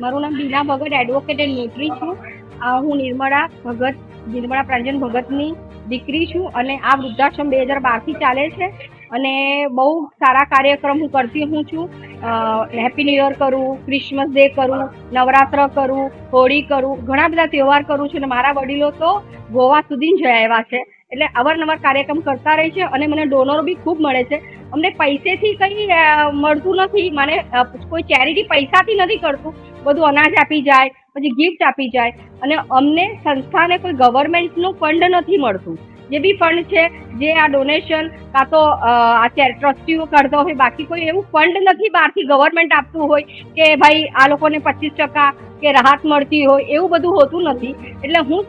મારું નામ Bina Bhagat advocate and notary છું. હું નિર્મળા ભગત, નિર્મળા પ્રાંજન ભગતની દીકરી છું અને આ વૃદ્ધાશ્રમ બે હજાર બારથી ચાલે છે અને બહુ સારા કાર્યક્રમ હું કરતી હું છું. હેપી ન્યુ યર કરું ક્રિસમસ ડે કરું, નવરાત્ર કરું, હોળી કરું, ઘણા બધા તહેવાર કરું છું અને મારા વડીલો તો ગોવા સુધી જઈ આવ્યા છે. એટલે અવારનવાર કાર્યક્રમ કરતા રહે છે અને મને ડોનરો બી ખૂબ મળે છે. અમને પૈસેથી કંઈ મળતું નથી. મને કોઈ ચેરિટી પૈસાથી નથી કરતું. બધું અનાજ આપી જાય, પછી ગિફ્ટ આપી જાય. અને અમને સંસ્થાને કોઈ ગવર્મેન્ટનું ફંડ નથી મળતું. જે બી ફંડ છે, જે આ ડોનેશન કાં તો આ ટ્રસ્ટીઓ કરતો હોય, બાકી કોઈ એવું ફંડ નથી બહારથી ગવર્મેન્ટ આપતું હોય કે ભાઈ આ લોકોને પચીસ ટકા કે રાહત મળતી હોય, એવું બધું હોતું નથી. એટલે હું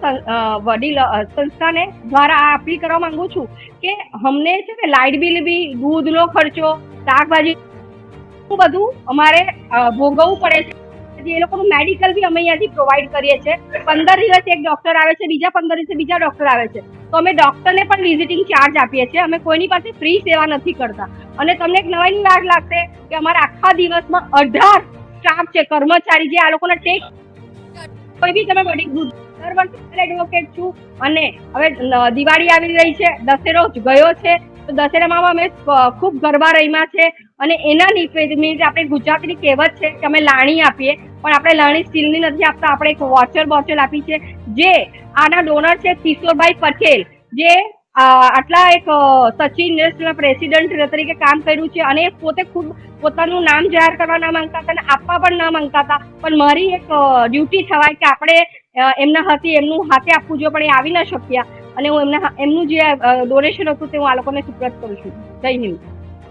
વડીલ સંસ્થાને દ્વારા આ અપીલ કરવા માંગુ છું કે અમને છે ને લાઇટ બિલ બી, દૂધનો ખર્ચો, શાકભાજી, બધું અમારે ભોગવવું પડે છે. પછી એ લોકોનું મેડિકલ બી અમે અહીંયાથી પ્રોવાઈડ કરીએ છીએ. પંદર દિવસે એક ડોક્ટર આવે છે, બીજા પંદર દિવસે બીજા ડોક્ટર આવે છે. તો અમે ડોક્ટરને પણ વિઝિટિંગ ચાર્જ આપીએ છીએ. અમે કોઈની પાસે ફ્રી સેવા નથી કરતા. અને તમને એક નવાની વાત લાગશે કે અમારા આખા દિવસમાં અઢાર સ્ટાફ છે, કર્મચારી જે આ લોકોના ટેક કોઈ બી તમે બધી ગુજ- દર વર્ષે એડવોકેટ છું. અને હવે દિવાળી આવી રહી છે, દશેરો ગયો છે. તો દશેરામાં અમે ખૂબ ગરબા રમ્યા છે અને એના નિમિત્તે આપણે ગુજરાતની કહેવત છે કે અમે લાણી આપીએ. પણ આપણે લાણી સ્ટીલની નથી આપતા, આપણે એક વોચર બોચર આપી છે જે આના ડોનર છે કિશોરભાઈ પટેલ, જે આટલા એક સચિન ઇન્ડસ્ટ્રીના પ્રેસિડેન્ટ તરીકે કામ કર્યું છે અને પોતે ખૂબ પોતાનું નામ જાહેર કરવા ના માંગતા હતા અને આપવા પણ ના માંગતા હતા. પણ મારી એક ડ્યુટી થવાય કે આપણે એમના હાથે એમનું હાથે આપવું જોઈએ પણ એ આવી ના શક્યા. અને હું એમના એમનું જે ડોનેશન હતું તે હું આ લોકોને સુપ્રત કરું છું. જય હિન્દ.